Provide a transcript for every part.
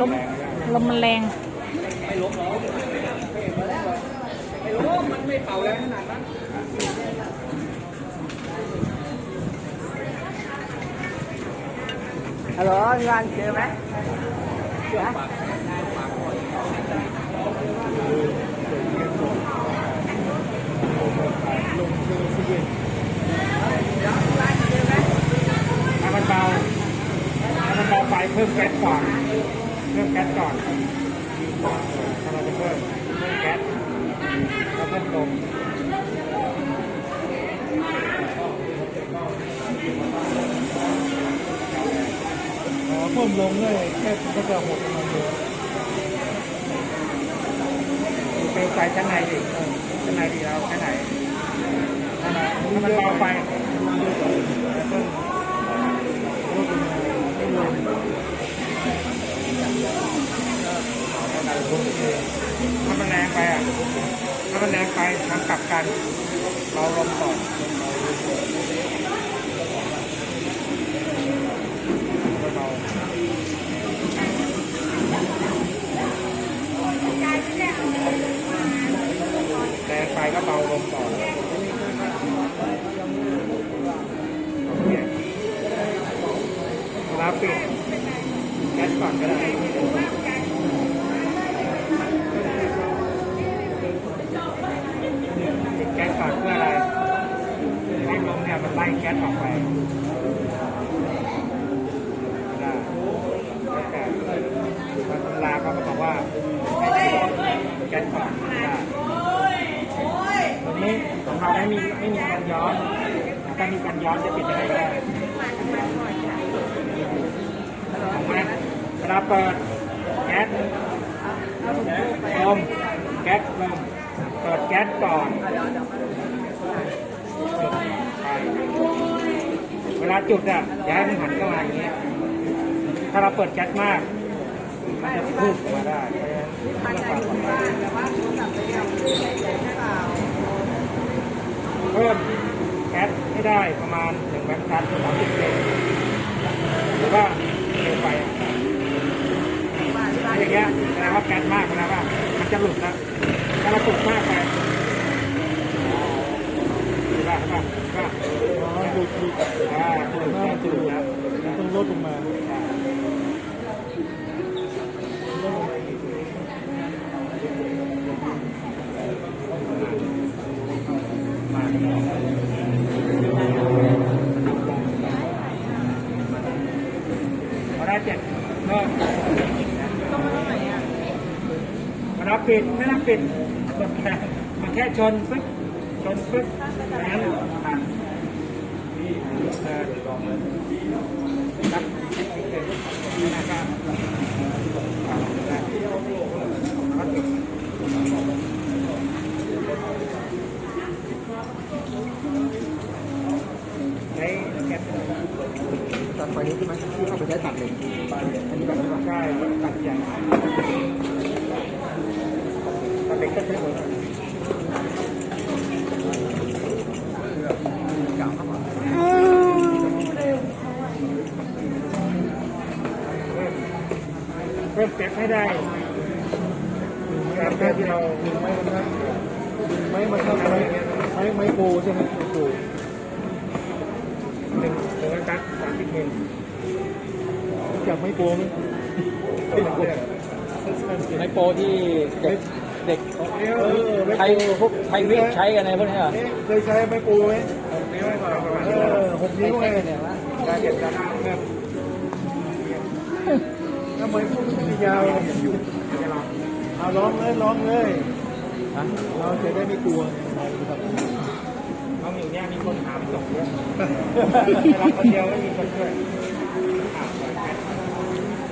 ลมลมมันแรงฮัลโหลมีวันเจอไหมเจอถ้ามันเบาถ้ามันเบาไฟเพิ่มแก๊สก่อนเพิ่มแก๊สก่อนถ้าเราจะเพิ่มเพิ่มแก๊สแล้วเพิ่มลมอ๋อเพิ่มลมเลยแค่ก็จะหดลงมาเยอะเปลวไฟชั้นในดิชั้นในดีเราแค่ไหนถ้ามันถ้ามันเบาไฟแล้วเพิ่ม ถ้ามันแรงไปอะ ถ้ามันแรงไปทำกลับกัน เราลมก่อนแรงไปก็เบาลมก่อนโอเคเวลาปิดแก๊สก่อนก็ได้ ติดแก๊สก่อนเพื่ออะไรให้ลมเนี่ยมันไล่แก๊สออกไปได้แลางตำราเขาก็บอกว่าแก๊สก่อนตรงนี้ของเราไม่มีไม่มีการย้อนถ้ามีการย้อนจะปิดยังไงได้ของแม็กเวลาเปิดแก๊สลมแก๊สลมเปิดแก๊สก่อน ลาจุดอะอย่าให้มันหันเข้ามาอย่างเงี้ย ถ้าเราเปิดแก๊สมากมันจะพุ่งออกมาได้เพราะฉะนั้นเราปรับเพิ่มแก๊สให้ได้ประมาณหนึ่งแบงค์คัสสามสิบเซนหรือว่าเร็วไปอะอย่างเงี้ยแสดงว่าแก๊สมากแล้วว่ามันจะหลุดแล้วถ้าเราจุดมากไป เห็นป่ะเห็นป่ะเห็นป่ะอ๋อดูดดูดอ่าจุดแก๊สจุดแล้วต้องลดลงมาพอได้เจ็ดก็มันรับปิดไม่รับปิดมันแค่มันแค่ชนปึ๊บ ชนปึ๊บนั้นผ่านครับใช้แก๊สตัดไฟนี้ใช่ไหมที่เข้าไปใช้ตัดเล็กอันนี้แบบใช่ตัดใหญ่ตัดเล็กก็ใช้หมด พิ่มเก็บให้ได้ตามที่เราดึงไม้มันนะดึงไม้มันนะไม้ไม้ไม้โปใช่ไหมไม้โปหนึ่งหนึ่งตัดสามสิบเมตรรู้จักไม้โปไหมไม่รู้ไมโปรที่เด็กเด็กเออไม้ไทยโปพวกไทยวิ่งใช้กันในพวกนี้เหรอเอ๊ะเคยใช้ไม้โปไหมนิ้วให้ก่อนประมาณเอนี้อหกนิ้วไงเนี่ยว่าการเก็บกันเพิ่ม ทำไมพูดไม่ยาวอยู่เอาร้องเลยร้องเลยเราจะได้ไม่กลัวน้องอยู่เนี่ยมีคนถามจบเยอะเราคนเดียวไม่มีคนช่วย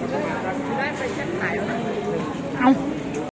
จะได้ไปเช็คขายแล้ว